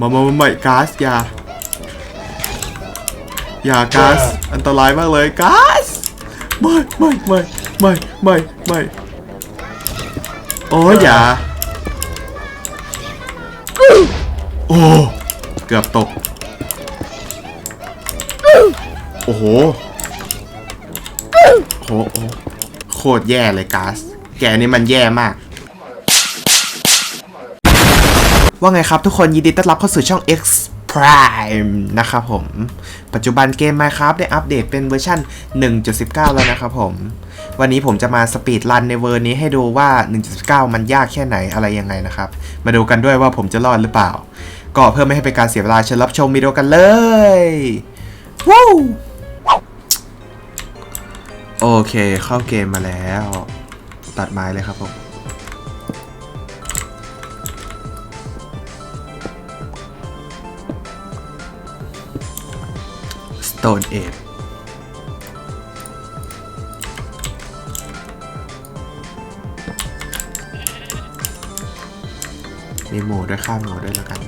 มามามาไม่ก๊าซอย่าอย่าก๊าซอันตรายมากเลยก๊าซไม่ไม่ไม่ไม่ไม่ไม่โอ้ยอย่าโอ้เกือบตก โอ้โหโอ้โหโอ้โคตรแย่เลยก๊าซแกนี่มันแย่มาก ว่าไงครับทุกคนยินดีต้อนรับเข้าสู่ช่อง X Prime นะครับผม ปัจจุบันเกม Minecraft ได้อัปเดตเป็นเวอร์ชัน1.19 แล้วนะครับผม วันนี้ผมจะมาสปีดรันในเวอร์นี้ให้ดูว่า 1.19 มันยากแค่ไหนอะไรยังไงนะครับ มาดูกันด้วยว่าผมจะรอดหรือเปล่า ก็เพื่อไม่ให้เป็นการเสียเวลาเชิญรับชมวิดีโอกันเลยวู้โอเคเข้าเกมมาแล้ว ตัดไม้เลยครับผม Stone Age มีหมูด้วยข้าวหมูด้วยแล้วกัน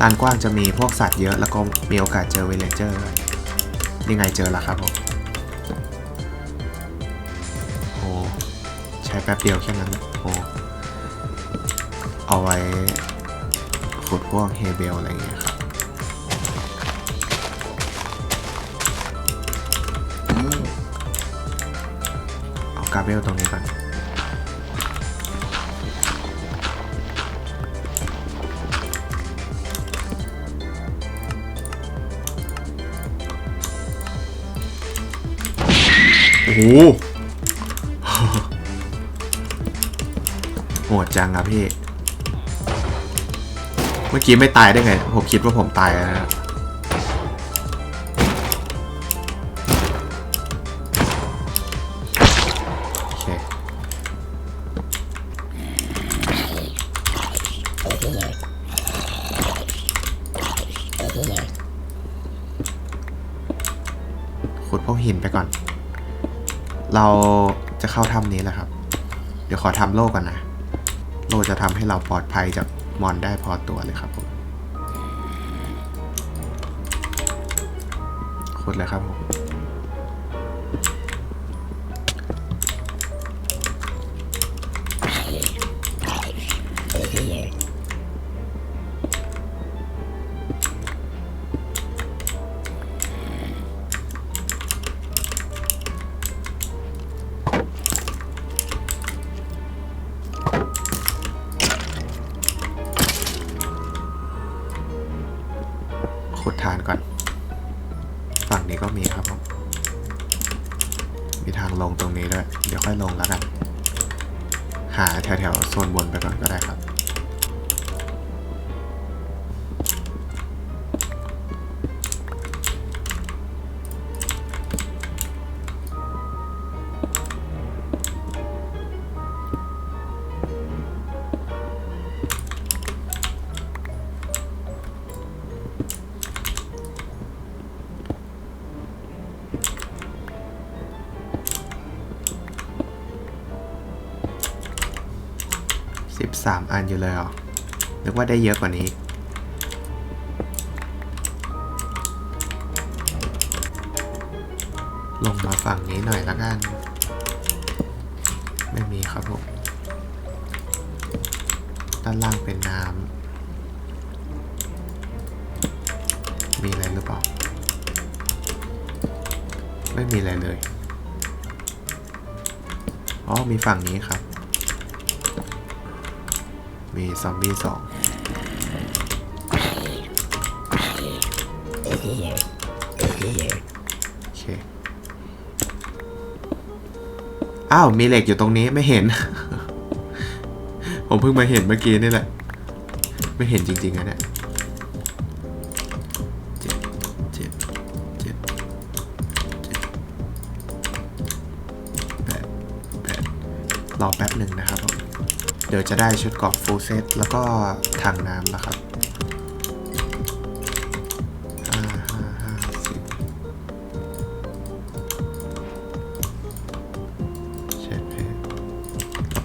ลานกว้างจะมีพวกสัตว์เยอะแล้วก็มีโอกาสเจอเวเลเจอร์ด้วยนี่ไงเจอล้วครับผมโอ้ใช้แป๊บเดียวแค่นั้นโอ้ ไว้ขุดพวกเฮเบลอะไรอย่างเงี้ยครับเอากาเบลตรงนี้ก่อนโอ้โหโหดจังครับพี่ มื่อกี้ไม่ตายได้ไง ผมคิดว่าผมตายแล้วนะโอเคขุดพวกหินไปก่อน เราจะเข้าถ้ำนี้แหละครับ เดี๋ยวขอทำโล่ก่อนนะ โล่จะทำให้เราปลอดภัยจาก มอนได้พอตัวเลยครับผมขุดเลยครับผม มีทางลงตรงนี้ด้วย เดี๋ยวค่อยลงแล้วกัน หาแถวๆโซนบนไปก่อนก็ได้ครับ สิบสามอันอยู่เลยเหรอนึกว่าได้เยอะกว่านี้ ลงมาฝั่งนี้หน่อยละกัน ไม่มีครับผม ด้านล่างเป็นน้ำ มีอะไรหรือเปล่า ไม่มีอะไรเลย อ๋อ มีฝั่งนี้ครับ มีซอมบี้สองโอเคอ้าว มีเหล็กอยู่ตรงนี้ไม่เห็น ผมเพิ่งมาเห็นเมื่อกี้นี่แหละ ไม่เห็นจริงๆนะเนี่ย เดี๋ยวจะได้ชุดเกราะฟูลเซตแล้วก็ถังน้ำแล้วครับ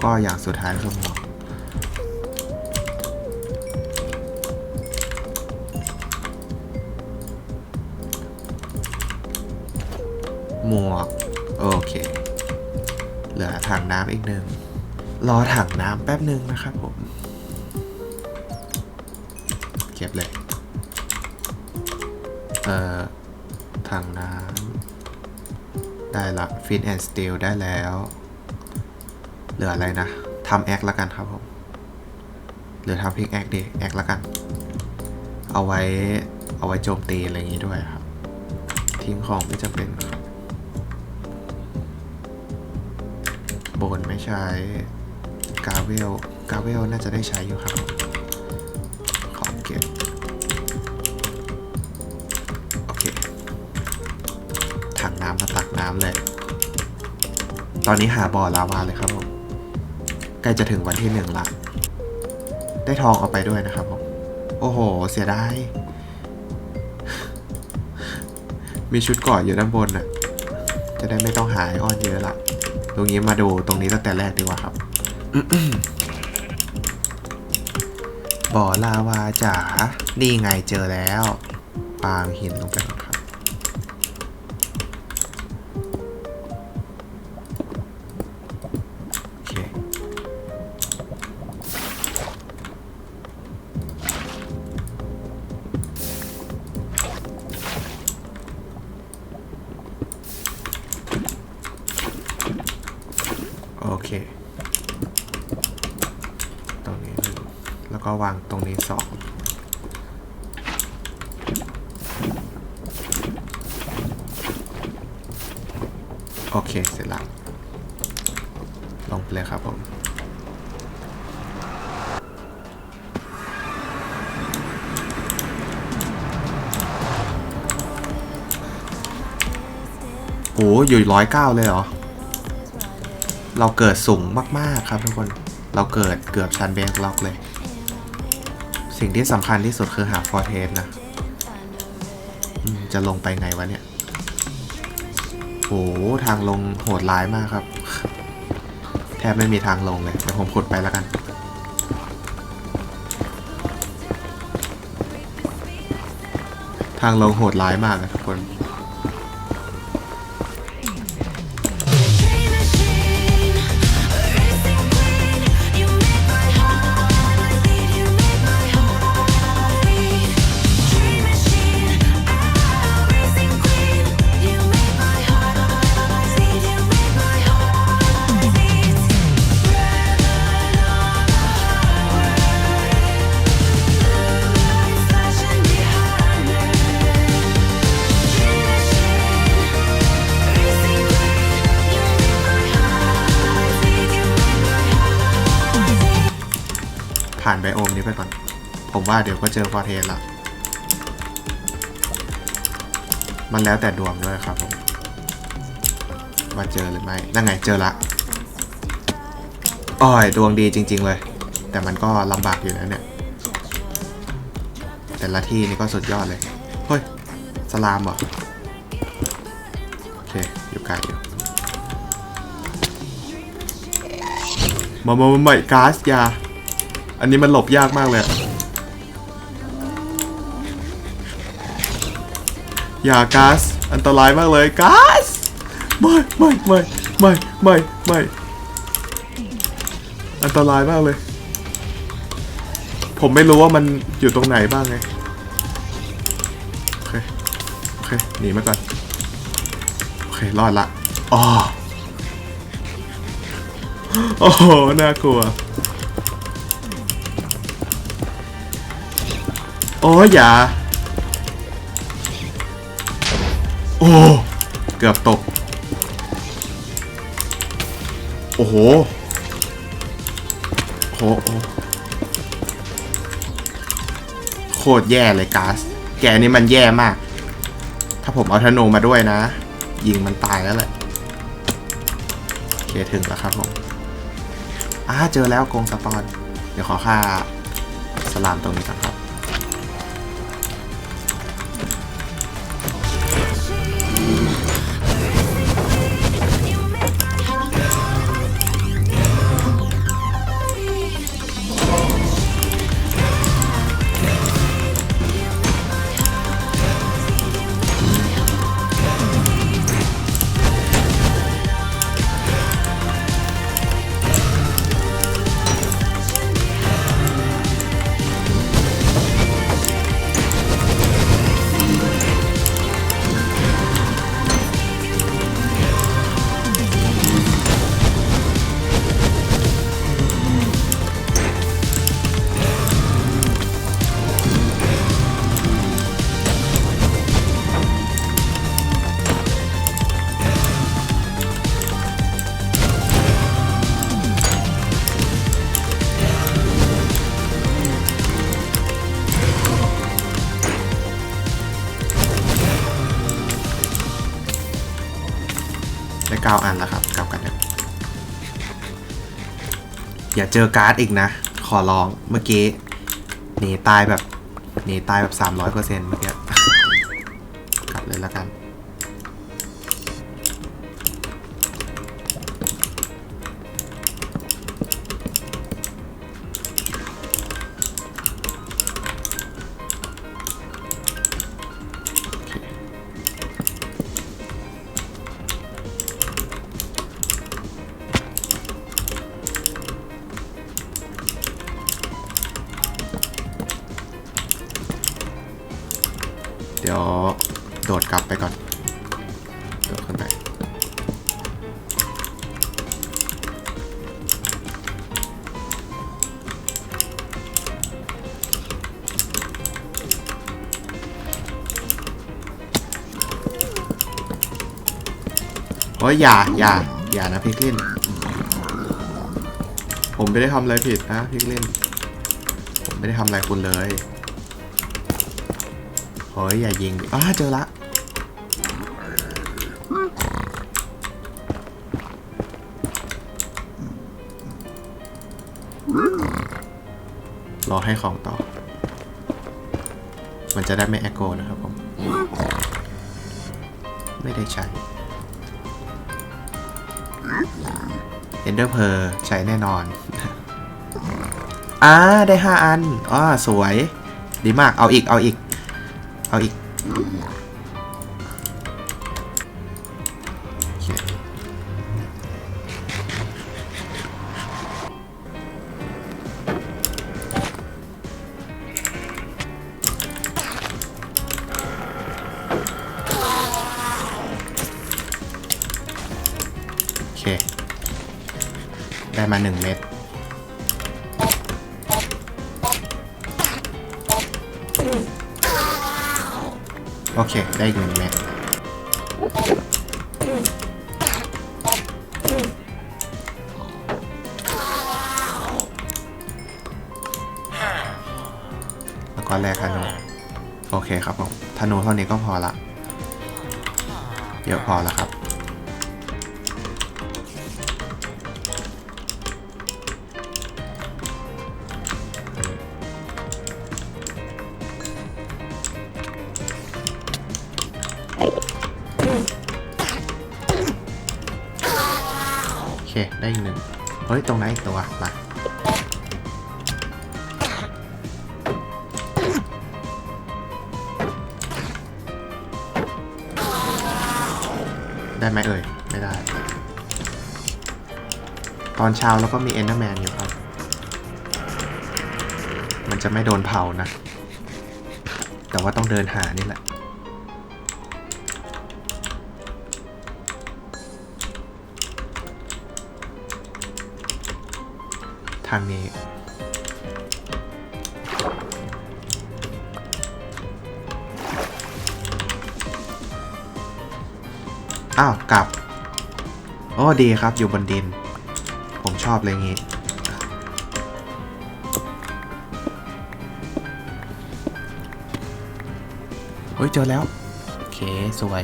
ก็อย่างสุดท้ายคือหมวกหมวก โอเค เหลือถังน้ำอีกหนึ่ง รอถังน้ำแป๊บหนึ่งนะครับผม เก็บเลย เอ่อ ถังน้ำได้ละฟินแอนด์สตีลได้แล้ว เหลืออะไรนะทำแอคล้วกันครับผม หรือทำพิกแอคดีแอคล้วกัน เอาไว้ เอาไว้โจมตีอะไรอย่างนี้ด้วยครับ ทิ้งของไม่จำเป็นครับโบนไม่ใช้ กาเวลกาเวลน่าจะได้ใช้อยู่ครับ ของเก็บ โอเค ถังน้ำมาตักน้ำเลย ตอนนี้หาบ่อลาวาเลยครับผม ใกล้จะถึงวันที่หนึ่งละ ได้ทองเอาไปด้วยนะครับผม โอ้โห เสียดาย มีชุดเกาะอยู่ด้านบนน่ะ จะได้ไม่ต้องหายอ้อนเยอะละตรงนี้มาดูตรงนี้ตั้งแต่แรกดีกว่าครับ บ่อลาวาจ๋านี่ไงเจอแล้วปางหินลงไป วก็วางตรงนี้สองโอเค เสร็จแล้วลงไปเลยครับผม โอ้อยู่ร้อยเก้าเลยเหรอ เราเกิดสูงมาก ๆ ครับทุกคน เราเกิดเกือบชันเบสล็อกเลย สิ่งที่สำคัญที่สุดคือหาฟอร์เทสนะจะลงไปไงวะเนี่ยโหทางลงโหดร้ายมากครับ แทบไม่มีทางลงเลยเดี๋ยวผมขุดไปแล้วกันทางลงโหดร้ายมากนะทุกคน ผมว่าเดี๋ยวก็เจอฟอร์เทสละมันแล้วแต่ดวงด้วยครับผมว่าเจอหรือไม่นั่นไงเจอละอ้อยดวงดีจริง ๆ เลย แต่มันก็ลำบากอยู่นะเนี่ยแต่ละที่นี่ก็สุดยอดเลยเฮ้ยสลามเหรอโอเคอยู่ไกลอยู่มามามาใหม่ก๊าซยา อันนี้มันหลบยากมากเลย อย่าก๊าซอันตรายมากเลยก๊าซไม่ไม่ไม่ไม่ไม่ไม่อันตรายมากเลย ผมไม่รู้ว่ามันอยู่ตรงไหนบ้างไงโอเคโอเคหนีมาก่อนโอเครอดละอ๋อโอ้โหน่ากลัวโอ้ยอย่า อ้เกือบตก โอ้โหโอ้โหโคตรแย่เลยกาซแกนี่มันแย่มาก ถ้าผมเอาธนูมาด้วยนะ ยิงมันตายแล้วแหละโอเคถึงแล้วครับผมอ่าเจอแล้วกงสปอน เดี๋ยวขอค่าสลามตรงนี้ก่อนครับาอันแล้วครับกลับกันเถอะอย่าเจอการ์ดอีกนะ ขอร้องเมื่อกี้หนีตายแบบหนีตายแบบ 300%เมื่อกี้ กลับเลยแล้วกัน กลับไปก่อนโดดขึ้นไปโอ้ยอย่าอย่าอย่านะพิกลินผมไม่ได้ทำอะไรผิดนะพิกลินผมไม่ได้ทำอะไรคุณเลยเฮ้ยอย่ายิงดิอ้าเจอละ ให้ของต่อ มันจะได้ไม่แอคโกนะครับผม ไม่ได้ใช้ Ender p e r ใช้แน่นอนอ่าได้ 5 อันอ๋อสวย ดีมากเอาอีกเอาอีก เอาอีก เค ได้มาหนึ่งเม็ดโอเค ได้หนึ่งเม็ดแล้วก็แลกธนูโอเคครับผมธนูเท่านี้ก็พอละเยอะพอแล้วครับ ได้อีกหนึ่งเฮ้ยตรงไหนอีกตัวมาได้ไหมเอ่ย ไม่ได้ ตอนเช้าแล้วก็มีเอนเดอร์แมนอยู่ครับ มันจะไม่โดนเผานะ แต่ว่าต้องเดินหานี่แหละางนี้อ้าวกลับโอ้ดีครับอยู่บนดิน ผมชอบเลยงี้ เฮ้ย เจอแล้ว โอเค สวย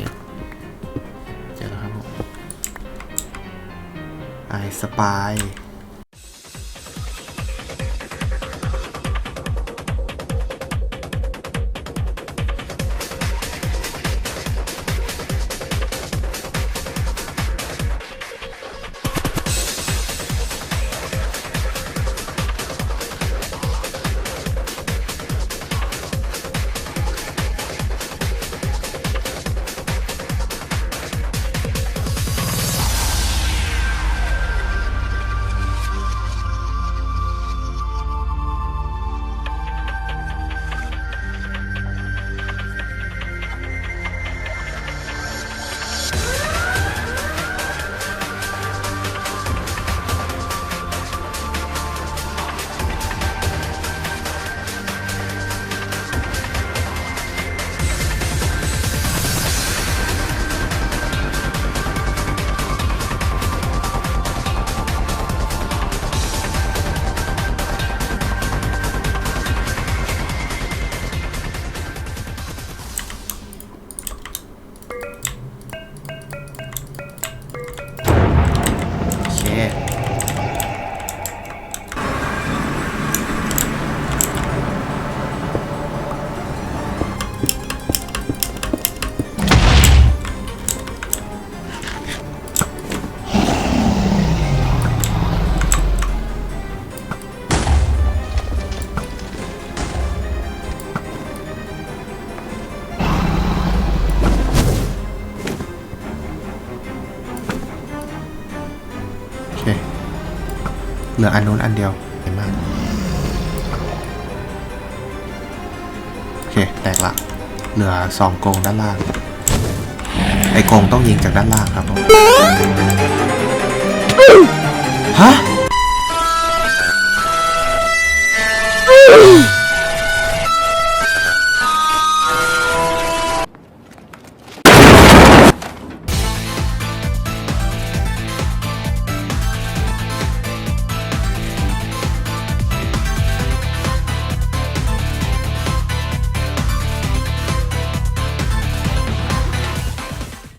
เจอแล้วครับผมไอสปาย เหลืออันนู้นอันเดียวเห็นมากโอเค แตกละ เหลือสองกงด้านล่าง ไอ้กงต้องยิงจากด้านล่างครับผมฮะ